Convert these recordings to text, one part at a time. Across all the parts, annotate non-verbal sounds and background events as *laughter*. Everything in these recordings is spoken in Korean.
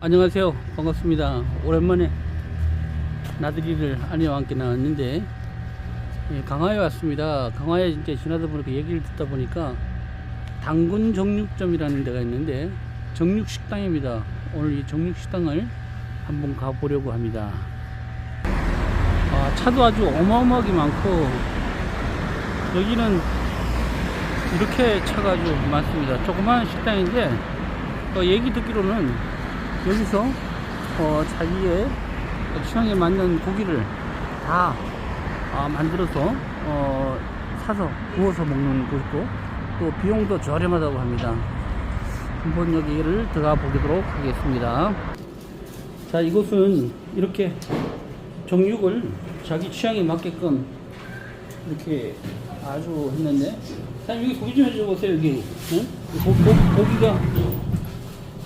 안녕하세요. 반갑습니다. 오랜만에 나들이를 아내와 함께 나왔는데 예, 강화에 왔습니다. 강화에 이제 지나다 보니까 얘기를 듣다 보니까 당군 정육점이라는 데가 있는데 정육식당입니다. 오늘 이 정육식당을 한번 가보려고 합니다. 아, 차도 아주 어마어마하게 많고 여기는 이렇게 차가 아주 많습니다. 조그마한 식당인데 어, 얘기 듣기로는 여기서 어, 자기의 취향에 맞는 고기를 다 아, 만들어서 어, 사서 구워서 먹는 곳이고 또 비용도 저렴하다고 합니다. 한번 여기를 들어가 보도록 하겠습니다. 자 이곳은 이렇게 정육을 자기 취향에 맞게끔 이렇게 아주 했는데 사장님 여기 고기 좀 해줘 보세요 여기 응? 고, 고, 고기가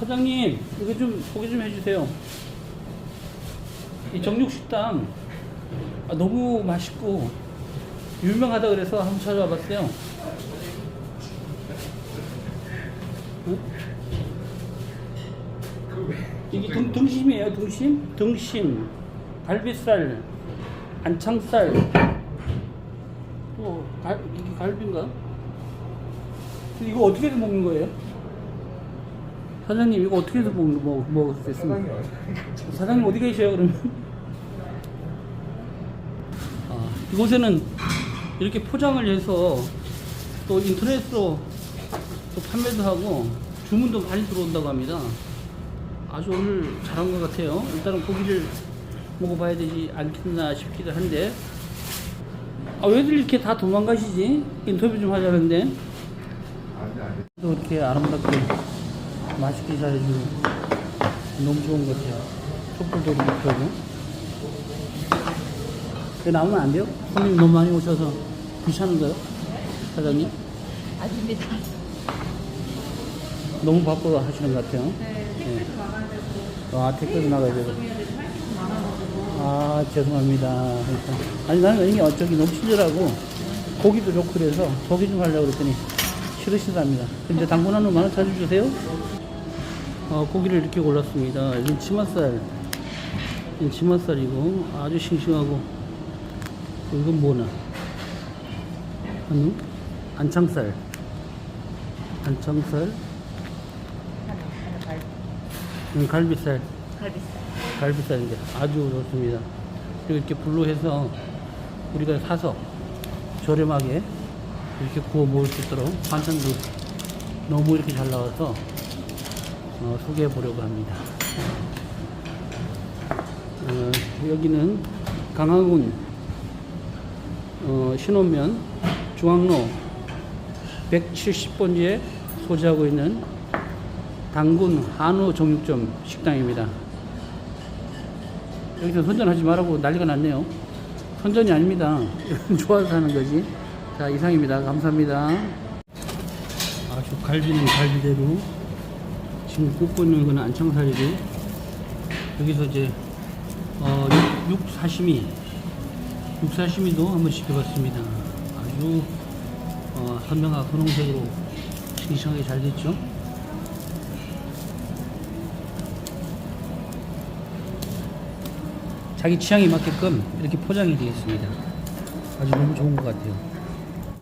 사장님 이거 좀 고기 좀 해주세요 이 정육식당 아, 너무 맛있고 유명하다 그래서 한번 찾아와 봤어요 응? 이게 등, 등심이에요 등심? 등심 갈비살 안창살 또 갈, 이게 갈비인가? 이거 어떻게 먹는 거예요? 사장님 이거 어떻게 해서 먹, 먹, 먹을 수 있습니까? 사장님 어디 계셔요 그러면? 아, 이곳에는 이렇게 포장을 해서 또 인터넷으로 또 판매도 하고 주문도 많이 들어온다고 합니다. 아주 오늘 잘한 것 같아요. 일단은 고기를 먹어봐야 되지 않겠나 싶기도 한데 아, 왜들 이렇게 다 도망가시지? 인터뷰 좀 하자는데 또 이렇게 아름답게 맛있게 잘해주고 너무 좋은 것 같아요. 촛불도 이렇게 켜고 그 나오면 안 돼요? 손님 너무 많이 오셔서 귀찮은가요? 사장님? 아닙니다. 너무 바쁘 하시는 것 같아요. 네. 와, 댓글 나가야 되고. 아, 죄송합니다. 일단. 아니, 나는 이게 어쩌기 너무 친절하고, 고기도 좋고 그래서 고기 좀 하려고 그랬더니 싫으시답니다. 근데 당근 한 원만 원 찾아주세요. 어, 고기를 이렇게 골랐습니다. 이건 치맛살. 이건 치맛살이고, 아주 싱싱하고, 이건 뭐나? 한우? 안창살. 안창살. 음, 갈비살. 갈비살. 갈비살인데 아주 좋습니다. 그리고 이렇게 불로 해서 우리가 사서 저렴하게 이렇게 구워 먹을 수 있도록 반찬도 너무 이렇게 잘 나와서 어, 소개해 보려고 합니다. 어, 여기는 강화군 어, 신혼면 중앙로 170번지에 소재하고 있는 당군 한우 정육점 식당입니다. 여기서 선전하지 말라고 난리가 났네요. 선전이 아닙니다. *laughs* 좋아서 하는 거지. 자, 이상입니다. 감사합니다. 아주 갈비는 갈비대로. 지금 굽고 있는 건 안창살이고. 여기서 이제, 어, 육, 육 사시미. 육 사시미도 한번 시켜봤습니다. 아주, 어, 선명하고 분홍색으로 싱싱하게 잘 됐죠. 자기 취향에 맞게끔 이렇게 포장이 되어 있습니다. 아주 너무 좋은 것 같아요.